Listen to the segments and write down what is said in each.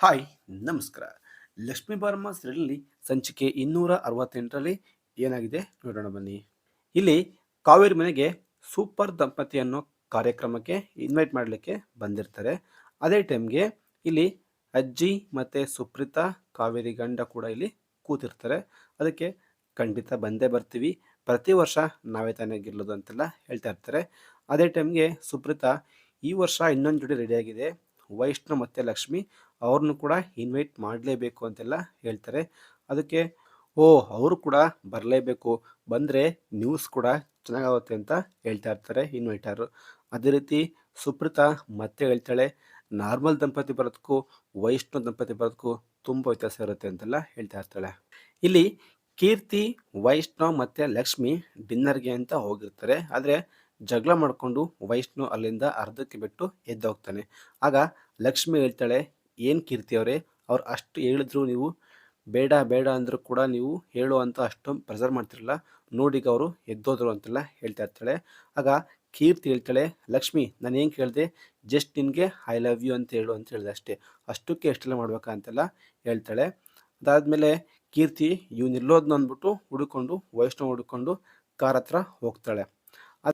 Hi, ನಮಸ್ಕಾರ. ಲಕ್ಷ್ಮೀ ಬಾರಮ್ಮ ಸೀರಿಯಲ್ನಲ್ಲಿ ಸಂಚಿಕೆ ಇನ್ನೂರ ಅರವತ್ತೆಂಟರಲ್ಲಿ ಏನಾಗಿದೆ ನೋಡೋಣ ಬನ್ನಿ. ಇಲ್ಲಿ ಕಾವೇರಿ ಮನೆಗೆ ಸೂಪರ್ ದಂಪತಿ ಅನ್ನೋ ಕಾರ್ಯಕ್ರಮಕ್ಕೆ ಇನ್ವೈಟ್ ಮಾಡಲಿಕ್ಕೆ ಬಂದಿರ್ತಾರೆ. ಅದೇ ಟೈಮ್ಗೆ ಇಲ್ಲಿ ಅಜ್ಜಿ ಮತ್ತು ಸುಪ್ರೀತಾ ಕಾವೇರಿ ಗಂಡ ಕೂಡ ಇಲ್ಲಿ ಕೂತಿರ್ತಾರೆ. ಅದಕ್ಕೆ ಖಂಡಿತ ಬಂದೇ ಬರ್ತೀವಿ. ಪ್ರತಿ ವರ್ಷ ನಾವೇ ತಾನೇ ಗೆಲ್ಲೋದು ಅಂತೆಲ್ಲ ಹೇಳ್ತಾ ಇರ್ತಾರೆ. ಅದೇ ಟೈಮ್ಗೆ ಸುಪ್ರೀತಾ ಈ ವರ್ಷ ಇನ್ನೊಂದು ಜೋಡಿ ರೆಡಿಯಾಗಿದೆ ವೈಷ್ಣವ್ ಮತ್ತು ಲಕ್ಷ್ಮಿ. ಅವ್ರನ್ನೂ ಕೂಡ ಇನ್ವೈಟ್ ಮಾಡಲೇಬೇಕು ಅಂತೆಲ್ಲ ಹೇಳ್ತಾರೆ. ಅದಕ್ಕೆ, ಓ, ಅವರು ಕೂಡ ಬರಲೇಬೇಕು. ಬಂದರೆ ನ್ಯೂಸ್ ಕೂಡ ಚೆನ್ನಾಗಾಗುತ್ತೆ ಅಂತ ಹೇಳ್ತಾ ಇರ್ತಾರೆ ಇನ್ವೈಟರು ಅದೇ ರೀತಿ ಸುಪ್ರೀತಾ ಮತ್ತೆ ಹೇಳ್ತಾಳೆ ನಾರ್ಮಲ್ ದಂಪತಿ ಬರೋದಕ್ಕೂ ವೈಷ್ಣವ ದಂಪತಿ ಬರೋದಕ್ಕೂ ತುಂಬ ವ್ಯತ್ಯಾಸ ಇರುತ್ತೆ ಅಂತೆಲ್ಲ ಹೇಳ್ತಾ ಇರ್ತಾಳೆ. ಇಲ್ಲಿ ಕೀರ್ತಿ ವೈಷ್ಣವ್ ಮತ್ತು ಲಕ್ಷ್ಮಿ ಡಿನ್ನರ್ಗೆ ಅಂತ ಹೋಗಿರ್ತಾರೆ. ಆದರೆ ಜಗಳ ಮಾಡಿಕೊಂಡು ವೈಷ್ಣು ಅಲ್ಲಿಂದ ಅರ್ಧಕ್ಕೆ ಬಿಟ್ಟು ಎದ್ದೋಗ್ತಾನೆ ಆಗ ಲಕ್ಷ್ಮಿ ಹೇಳ್ತಾಳೆ ಏನು ಕೀರ್ತಿ ಅವರೇ? ಅವ್ರು ಅಷ್ಟು ಹೇಳಿದ್ರು ನೀವು ಬೇಡ ಬೇಡ ಅಂದರೂ ಕೂಡ ನೀವು ಹೇಳು ಅಂತ ಅಷ್ಟು ಪ್ರೆಸರ್ ಮಾಡ್ತಿರಲ್ಲ ನೋಡಿಗ ಅವರು ಎದ್ದೋದ್ರು ಅಂತೆಲ್ಲ ಹೇಳ್ತಾ ಇರ್ತಾಳೆ. ಆಗ ಕೀರ್ತಿ ಹೇಳ್ತಾಳೆ, ಲಕ್ಷ್ಮಿ, ನಾನು ಏನು ಕೇಳಿದೆ? ಜಸ್ಟ್ ನಿನಗೆ ಐ ಲವ್ ಯು ಅಂತ ಹೇಳು ಅಂತ ಹೇಳಿದೆ ಅಷ್ಟೇ. ಅಷ್ಟಕ್ಕೆ ಎಷ್ಟೆಲ್ಲ ಮಾಡ್ಬೇಕಾ ಅಂತೆಲ್ಲ ಹೇಳ್ತಾಳೆ. ಅದಾದಮೇಲೆ ಕೀರ್ತಿ, ಇವ್ನು ಇಲ್ಲೋದ್ನ ಅಂದ್ಬಿಟ್ಟು ಹುಡುಕೊಂಡು, ವೈಷ್ಣವ್ ಹುಡುಕೊಂಡು ಕಾರ್ ಹತ್ರ ಹೋಗ್ತಾಳೆ.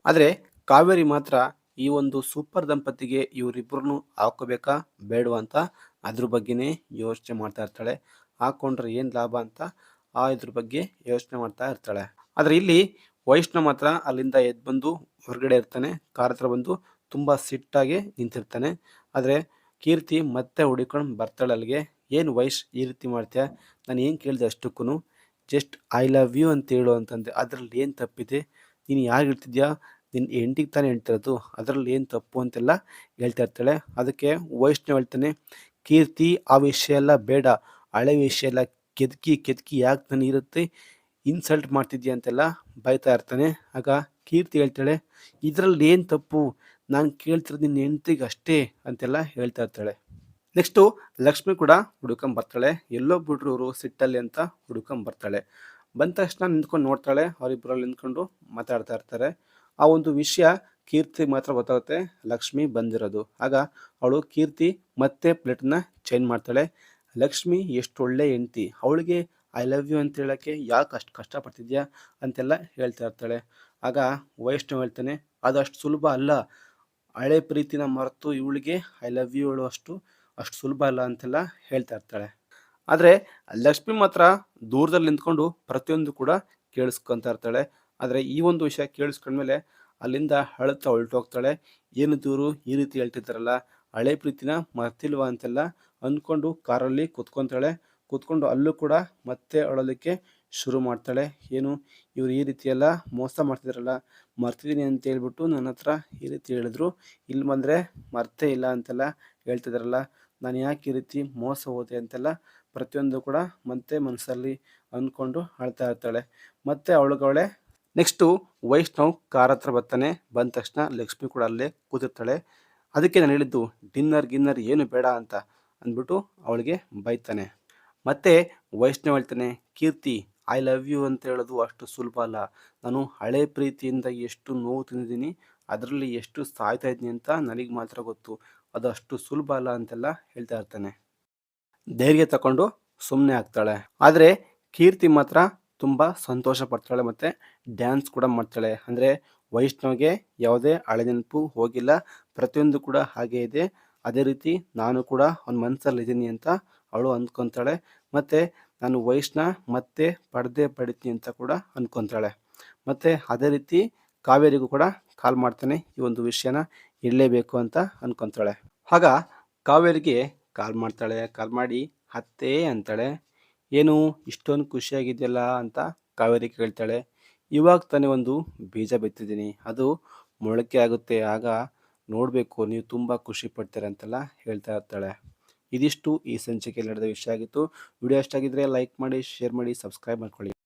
ಆದರೆ ಕಾವೇರಿ ಮಾತ್ರ ಈ ಒಂದು ಸೂಪರ್ ದಂಪತಿಗೆ ಇವರಿಬ್ಬರನ್ನು ಹಾಕೋಬೇಕಾ? ಬೇಡವಾ ಅಂತ ಅದ್ರ ಬಗ್ಗೆನೇ ಯೋಚನೆ ಮಾಡ್ತಾ ಇರ್ತಾಳೆ. ಹಾಕೊಂಡ್ರೆ ಏನು ಲಾಭ ಅಂತ ಆ ಇದ್ರ ಬಗ್ಗೆ ಯೋಚನೆ ಮಾಡ್ತಾ ಇರ್ತಾಳೆ. ಆದರೆ ಇಲ್ಲಿ ವೈಷ್ಣವ್ ಮಾತ್ರ ಅಲ್ಲಿಂದ ಎದ್ದು ಬಂದು ಹೊರಗಡೆ ಇರ್ತಾನೆ. ಕಾರ್ ಹತ್ರ ಬಂದು ತುಂಬ ಸಿಟ್ಟಾಗಿ ನಿಂತಿರ್ತಾನೆ. ಆದರೆ ಕೀರ್ತಿ ಮತ್ತೆ ಹುಡುಕೊಂಡು ಬರ್ತಾಳೆ ಅಲ್ಲಿಗೆ. ಏನು ವೈಶ್, ಈ ರೀತಿ ಮಾಡ್ತೀಯ? ನಾನು ಏನು ಕೇಳಿದೆ ಅಷ್ಟಕ್ಕೂ ಜಸ್ಟ್ ಐ ಲವ್ ಯು ಅಂತ ಹೇಳು ಅಂತಂದೆ. ಅದರಲ್ಲಿ ಏನು ತಪ್ಪಿದೆ? ನೀನು ಯಾರು ಹೇಳ್ತಿದ್ಯಾ? ನಿನ್ನ ಹೆಂಡಿಗೆ ತಾನೇ ಹೇಳ್ತಿರೋದು, ಅದರಲ್ಲಿ ಏನು ತಪ್ಪು ಅಂತೆಲ್ಲ ಹೇಳ್ತಾ ಇರ್ತಾಳೆ. ಅದಕ್ಕೆ ವೈಷ್ಣವ್ ಹೇಳ್ತಾನೆ, ಕೀರ್ತಿ, ಆ ವಿಷಯ ಎಲ್ಲ ಬೇಡ. ಹಳೆ ವಿಷಯ ಎಲ್ಲ ಕೆದಕಿ ಕೆದಕಿ ಯಾಕೆ ನಾನು ಇರುತ್ತೆ? ಇನ್ಸಲ್ಟ್ ಮಾಡ್ತಿದ್ಯಾ? ಅಂತೆಲ್ಲ ಬೈತಾ ಇರ್ತಾನೆ. ಆಗ ಕೀರ್ತಿ ಹೇಳ್ತಾಳೆ, ಇದರಲ್ಲಿ ಏನು ತಪ್ಪು? ನಾನು ಕೇಳ್ತಿರೋದು ನಿನ್ನ ಹೆಂಡತಿಗೆ ಅಷ್ಟೇ, ಅಂತೆಲ್ಲ ಹೇಳ್ತಾ ಇರ್ತಾಳೆ. ನೆಕ್ಸ್ಟು ಲಕ್ಷ್ಮಿ ಕೂಡ ಹುಡ್ಕೊಂಬರ್ತಾಳೆ ಎಲ್ಲೋ ಬಿಡ್ರು ಅವರು ಸಿಟ್ಟಲ್ಲಿ ಅಂತ ಹುಡ್ಕೊಂಬರ್ತಾಳೆ ಬಂದ ತಕ್ಷಣ ನಿಂತ್ಕೊಂಡು ನೋಡ್ತಾಳೆ. ಅವರಿಬ್ಬರಲ್ಲಿ ನಿಂತ್ಕೊಂಡು ಮಾತಾಡ್ತಾ ಇರ್ತಾರೆ. ಆ ಒಂದು ವಿಷಯ ಕೀರ್ತಿ ಮಾತ್ರ ಗೊತ್ತಾಗುತ್ತೆ. ಲಕ್ಷ್ಮಿ ಬಂದಿರೋದು. ಆಗ ಅವಳು ಕೀರ್ತಿ ಮತ್ತೆ ಪ್ಲೇಟ್ನ ಚೇಂಜ್ ಮಾಡ್ತಾಳೆ. ಲಕ್ಷ್ಮಿ ಎಷ್ಟು ಒಳ್ಳೆ ಹೆಂಡ್ತಿ. ಅವಳಿಗೆ ಐ ಲವ್ ಯು ಅಂತ ಹೇಳೋಕ್ಕೆ ಯಾಕೆ ಅಷ್ಟು ಕಷ್ಟಪಡ್ತಿದ್ಯಾ ಅಂತೆಲ್ಲ ಹೇಳ್ತಾ ಇರ್ತಾಳೆ. ಆಗ ವೈಷ್ಣವ್ ಹೇಳ್ತಾನೆ, ಅದು ಅಷ್ಟು ಸುಲಭ ಅಲ್ಲ. ಹಳೆ ಪ್ರೀತಿನ ಮರೆತು ಇವಳಿಗೆ ಐ ಲವ್ ಯು ಹೇಳು ಅಷ್ಟು ಅಷ್ಟು ಸುಲಭ ಅಲ್ಲ ಅಂತೆಲ್ಲ ಹೇಳ್ತಾ ಇರ್ತಾಳೆ. ಆದರೆ ಲಕ್ಷ್ಮಿ ಮಾತ್ರ ದೂರದಲ್ಲಿ ನಿಂತ್ಕೊಂಡು ಪ್ರತಿಯೊಂದು ಕೂಡ ಕೇಳಿಸ್ಕೊತಾ ಇರ್ತಾಳೆ. ಆದರೆ ಈ ಒಂದು ವಿಷಯ ಕೇಳಿಸ್ಕೊಂಡ್ಮೇಲೆ ಅಲ್ಲಿಂದ ಅಳುತ್ತಾ ಹೊರಟೋಗ್ತಾಳೆ. ಏನು ದೂರು? ಈ ರೀತಿ ಹೇಳ್ತಿದ್ದಾರಲ್ಲ. ಹಳೆ ಪ್ರೀತಿನ ಮರ್ತಿಲ್ವಾ ಅಂತೆಲ್ಲ ಅಂದ್ಕೊಂಡು ಕಾರಲ್ಲಿ ಕೂತ್ಕೊತಾಳೆ. ಕೂತ್ಕೊಂಡು ಅಲ್ಲೂ ಕೂಡ ಮತ್ತೆ ಅಳೋದಕ್ಕೆ ಶುರು ಮಾಡ್ತಾಳೆ. ಏನು? ಇವರು ಈ ರೀತಿಯೆಲ್ಲ ಮೋಸ ಮಾಡ್ತಿದ್ರಲ್ಲ ಮರ್ತಿದ್ದೀನಿ ಅಂತ ಹೇಳ್ಬಿಟ್ಟು ನನ್ನ ಹತ್ರ ಈ ರೀತಿ ಹೇಳಿದ್ರು. ಇಲ್ಲಿ ಬಂದರೆ ಮರ್ತೇ ಇಲ್ಲ ಅಂತೆಲ್ಲ ಹೇಳ್ತಿದ್ರಲ್ಲ ನಾನು ಯಾಕೆ ಈ ರೀತಿ ಮೋಸ ಹೋದೆ ಅಂತೆಲ್ಲ ಪ್ರತಿಯೊಂದು ಕೂಡ ಮತ್ತೆ ಮನಸ್ಸಲ್ಲಿ ಅಂದ್ಕೊಂಡು ಅಳ್ತಾ ಇರ್ತಾಳೆ. ಮತ್ತೆ ಅವಳಿಗವಳೆ ನೆಕ್ಸ್ಟು ವೈಷ್ಣವ್ ಕಾರ್ ಹತ್ರ ಬರ್ತಾನೆ. ಬಂದ ತಕ್ಷಣ ಲಕ್ಷ್ಮಿ ಕೂಡ ಅಲ್ಲೇ ಕೂತಿರ್ತಾಳೆ. ಅದಕ್ಕೆ ನಾನು ಹೇಳಿದ್ದು ಡಿನ್ನರ್ ಗಿನ್ನರ್ ಏನು ಬೇಡ ಅಂತ ಅಂದ್ಬಿಟ್ಟು ಅವಳಿಗೆ ಬೈತಾನೆ. ಮತ್ತೆ ವೈಷ್ಣವ್ ಹೇಳ್ತಾನೆ, ಕೀರ್ತಿ ಐ ಲವ್ ಯು ಅಂತ ಹೇಳೋದು ಅಷ್ಟು ಸುಲಭ ಅಲ್ಲ. ನಾನು ಹಳೆ ಪ್ರೀತಿಯಿಂದ ಎಷ್ಟು ನೋವು ತಿಂದಿದ್ದೀನಿ, ಅದರಲ್ಲಿ ಎಷ್ಟು ಸಾಯ್ತಾ ಇದ್ದೀನಿ ಅಂತ ನನಗೆ ಮಾತ್ರ ಗೊತ್ತು. ಅದು ಅಷ್ಟು ಸುಲಭ ಅಲ್ಲ ಅಂತೆಲ್ಲ ಹೇಳ್ತಾ ಇರ್ತಾನೆ. ಧೈರ್ಯ ತಗೊಂಡು ಸುಮ್ಮನೆ ಆಗ್ತಾಳೆ. ಆದರೆ ಕೀರ್ತಿ ಮಾತ್ರ ತುಂಬ ಸಂತೋಷ ಪಡ್ತಾಳೆ ಮತ್ತು ಡ್ಯಾನ್ಸ್ ಕೂಡ ಮಾಡ್ತಾಳೆ. ಅಂದರೆ ವೈಷ್ಣವ್ಗೆ ಯಾವುದೇ ಹಳೆ ನೆನಪು ಹೋಗಿಲ್ಲ. ಪ್ರತಿಯೊಂದು ಕೂಡ ಹಾಗೇ ಇದೆ. ಅದೇ ರೀತಿ ನಾನು ಕೂಡ ಅವ್ನ ಮನಸ್ಸಲ್ಲಿದ್ದೀನಿ ಅಂತ ಅವಳು ಅಂದ್ಕೊತಾಳೆ. ಮತ್ತು ನಾನು ವೈಷ್ಣ ಮತ್ತೆ ಪಡೆದೇ ಪಡಿತೀನಿ ಅಂತ ಕೂಡ ಅಂದ್ಕೊತಾಳೆ. ಮತ್ತು ಅದೇ ರೀತಿ ಕಾವೇರಿಗೂ ಕೂಡ ಕಾಲ್ ಮಾಡ್ತಾನೆ ಈ ಒಂದು ವಿಷಯನ ಇಡಲೇಬೇಕು ಅಂತ ಅಂದ್ಕೊತಾಳೆ. ಆಗ ಕಾವೇರಿಗೆ ಕಾಲ್ ಮಾಡ್ತಾಳೆ. ಕಾಲ್ ಮಾಡಿ ಅತ್ತೆ ಅಂತಾಳೆ. ಏನು ಇಷ್ಟೊಂದು ಖುಷಿಯಾಗಿದೆಯಲ್ಲ ಅಂತ ಕಾವೇರಿ ಕೇಳ್ತಾಳೆ. ಇವಾಗ ತಾನೇ ಒಂದು ಬೀಜ ಬಿತ್ತಿದ್ದೀನಿ. ಅದು ಮೊಳಕೆ ಆಗುತ್ತೆ. ಆಗ ನೋಡಬೇಕು, ನೀವು ತುಂಬ ಖುಷಿ ಪಡ್ತೀರ ಅಂತೆಲ್ಲ ಹೇಳ್ತಾ ಇರ್ತಾಳೆ. ಇದಿಷ್ಟು ಈ ಸಂಚಿಕೆಯಲ್ಲಿ ನಡೆದ ವಿಷಯ ಆಗಿತ್ತು. ವಿಡಿಯೋ ಇಷ್ಟಾಗಿದ್ದರೆ ಲೈಕ್ ಮಾಡಿ, ಶೇರ್ ಮಾಡಿ, ಸಬ್ಸ್ಕ್ರೈಬ್ ಮಾಡ್ಕೊಳ್ಳಿ.